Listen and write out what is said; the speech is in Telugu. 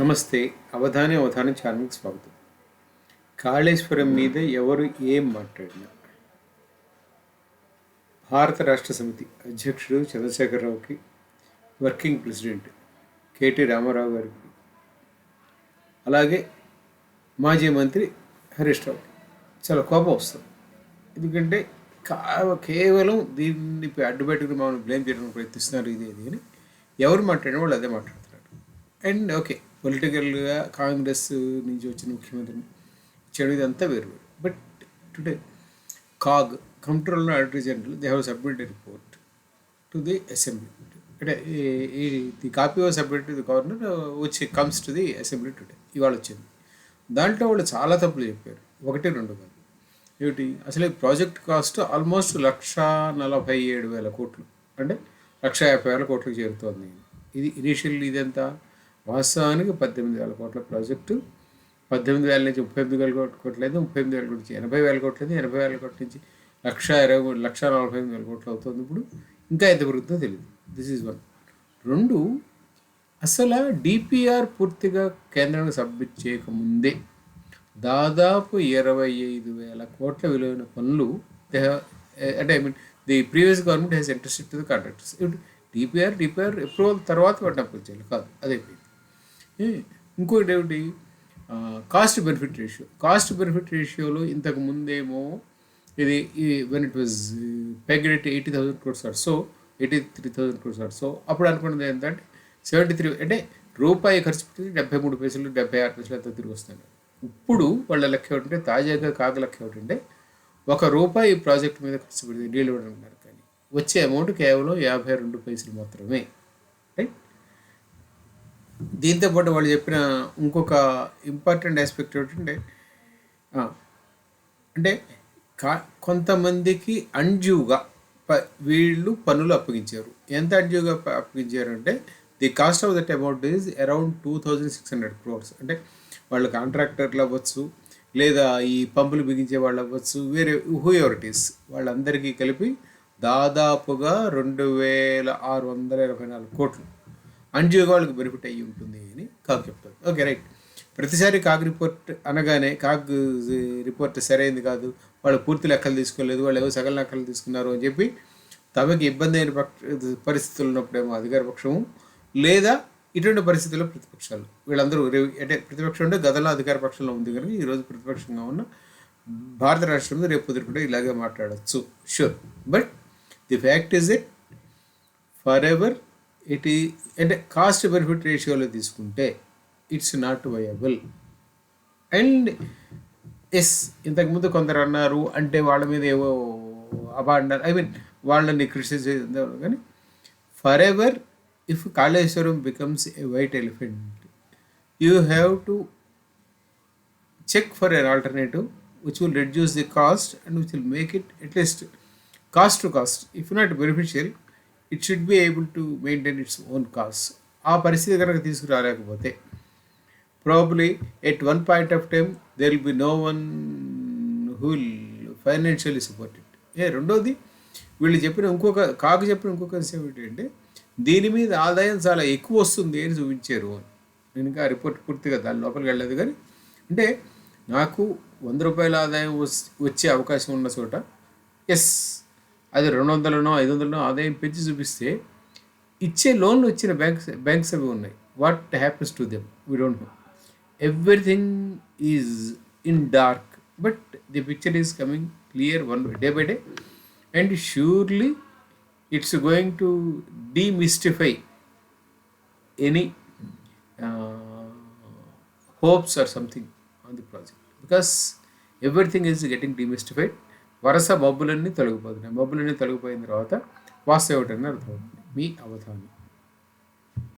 నమస్తే. అవధాని అవధాని ఛానల్కి స్వాగతం. కాళేశ్వరం మీద ఎవరు ఏం మాట్లాడినా. భారత రాష్ట్ర సమితి అధ్యక్షుడు చంద్రశేఖరరావుకి working president K T Rama Rao గారికి అలాగే మాజీ మంత్రి హరీష్ రావుకి చాలా కోపం వస్తుంది. ఎందుకంటే కా కేవలం దీన్ని అడ్డుపెట్టుకుని మమ్మల్ని బ్లేమ్ చేయడానికి ప్రయత్నిస్తున్నారు ఇది ఇది అని ఎవరు మాట్లాడినా వాళ్ళు అదే మాట్లాడుతున్నారు. And okay. పొలిటికల్గా కాంగ్రెస్ నుంచి వచ్చిన ముఖ్యమంత్రిని ఇచ్చాడు ఇదంతా వేరు వేరు. But today CAG control auditor general they have submitted report to the assembly అంటే ఈ the copy of submit to the governor వచ్చి comes to the assembly today ఇవాళ వచ్చింది. దాంట్లో వాళ్ళు చాలా తప్పులు చెప్పారు. ఒకటి రెండు కాదు. ఏమిటి? అసలు ఈ ప్రాజెక్ట్ కాస్ట్ ఆల్మోస్ట్ లక్ష నలభై ఏడు వేల కోట్లు. అంటే లక్ష యాభై వేల కోట్లకు చేరుతోంది. ఇది ఇనీషియల్ ఇదంతా? వాస్తవానికి పద్దెనిమిది వేల కోట్ల ప్రాజెక్టు పద్దెనిమిది వేల నుంచి ముప్పై ఎనిమిది వేల కోట్- కోట్లయితే ముప్పై ఎనిమిది వేల కోట్ల నుంచి ఎనభై వేల కోట్లయితే ఎనభై వేల కోట్ల నుంచి లక్ష ఇరవై మూడు లక్ష నలభై ఎనిమిది వేల కోట్లు అవుతుంది ఇప్పుడు. ఇంకా ఎంత పెరుగుతుందో తెలియదు దిస్ ఈజ్ వన్ రెండు అసలు డిపిఆర్ పూర్తిగా కేంద్రానికి సబ్మిట్ చేయకముందే దాదాపు ఇరవై ఐదు వేల కోట్ల విలువైన పనులు అంటే I mean the previous government has interested to the contractors DPR DPR approval తర్వాత వాటిని అప్రూవ్ చేయాలి కాదు అదైపోయింది ఇంకోటి ఏమిటి? Cost benefit ratio cost benefit రేషియోలో ఇంతకు ముందేమో ఇది when it was pegged at eighty thousand crores or so eighty three thousand crores or so అప్పుడు అనుకున్నది ఏంటంటే సెవెంటీ త్రీ అంటే రూపాయి ఖర్చు పెట్టి డెబ్బై మూడు పైసలు డెబ్బై ఆరు పైసలు అంతా తిరిగి వస్తాను ఇప్పుడు వాళ్ళ లెక్క ఏమిటంటే తాజాగా కాక లెక్క ఏమిటంటే ఒక రూపాయి ప్రాజెక్ట్ మీద ఖర్చు పెడితే డీల్ ఇవ్వడం కానీ వచ్చే అమౌంట్ కేవలం యాభై రెండు పైసలు మాత్రమే. రైట్ దీంతో పాటు వాళ్ళు చెప్పిన ఇంకొక ఇంపార్టెంట్ ఆస్పెక్ట్ ఏంటంటే అంటే కా కొంతమందికి అండ్యూగా ప వీళ్ళు పనులు అప్పగించారు. ఎంత అండ్యూగా అప్పగించారు అంటే the cost of that amount is around two thousand six hundred crores. అంటే వాళ్ళు కాంట్రాక్టర్లు అవ్వచ్చు లేదా ఈ పంపులు బిగించే వాళ్ళు అవ్వచ్చు వేరే హూ వాళ్ళందరికీ కలిపి దాదాపుగా రెండు వేల ఆరు వందల ఇరవై నాలుగు కోట్లు. అండ్యూగా వాళ్ళకి బెనిఫిట్ అయ్యి ఉంటుంది అని కాగ్ చెప్తారు. ఓకే రైట్ ప్రతిసారి కాగ్ రిపోర్ట్ అనగానే కాగ్ రిపోర్ట్ సరైనది కాదు. వాళ్ళు పూర్తి లెక్కలు తీసుకోలేదు. వాళ్ళు ఏవో సగం లెక్కలు తీసుకున్నారు అని చెప్పి తమకి ఇబ్బంది అయిన పక్ష పరిస్థితులు ఉన్నప్పుడేమో అధికార పక్షము లేదా ఇటువంటి పరిస్థితుల్లో ప్రతిపక్షాలు. వీళ్ళందరూ అంటే ప్రతిపక్షం అంటే గతంలో అధికార పక్షంలో ఉంది కనుక ఈరోజు ప్రతిపక్షంగా ఉన్న భారత రాష్ట్రంలో రేపు పొద్దున కూడా ఇలాగే మాట్లాడచ్చు. Sure but the fact is it forever it ఈ అంటే కాస్ట్ బెనిఫిట్ రేషియోలో తీసుకుంటే it's not viable and as ఇంతకుముందు కొందరు అన్నారు అంటే వాళ్ళ మీద ఏవో అబాండర్ ఐ మీన్ వాళ్ళని క్రిటిసైజ్ చేద్దాం కానీ forever if Kaleshwaram becomes a white elephant you have to check for an alternative which will reduce the cost and which will make it at least cost to cost if not beneficial it should be able to maintain its own cause ఆ పరిస్థితి కనుక తీసుకురాలేకపోతే probably at one point of time there will be no one who will financially it a రెండోది వీళ్ళు చెప్పిన ఇంకొక కాకు చెప్పిన ఇంకొక విషయం ఏంటంటే దీని మీద ఆదాయం చాలా ఎక్కువ వస్తుంది అని చూపించారు అని. నేను ఇంకా రిపోర్ట్ పూర్తిగా దాని లోపలికి వెళ్ళలేదు కానీ అంటే నాకు వంద రూపాయల ఆదాయం వచ్చే అవకాశం ఉన్న చోట ఎస్ అది రెండు వందలనో ఐదు వందలనో ఆదాయం పెంచి చూపిస్తే ఇచ్చే లోన్లు ఇచ్చిన బ్యాంక్స్ బ్యాంక్స్ అవి ఉన్నాయి. What happens to them we don't know everything is in dark but the picture is coming clear one day by day and surely it's going to demystify any hopes or something on the project because everything is getting demystified వరుస మబ్బులన్నీ తొలగిపోతున్నాయి. మబ్బులన్నీ తొలగిపోయిన తర్వాత వాస్తవం ఏమిటని అర్థమవుతుంది. మీ అవధానం.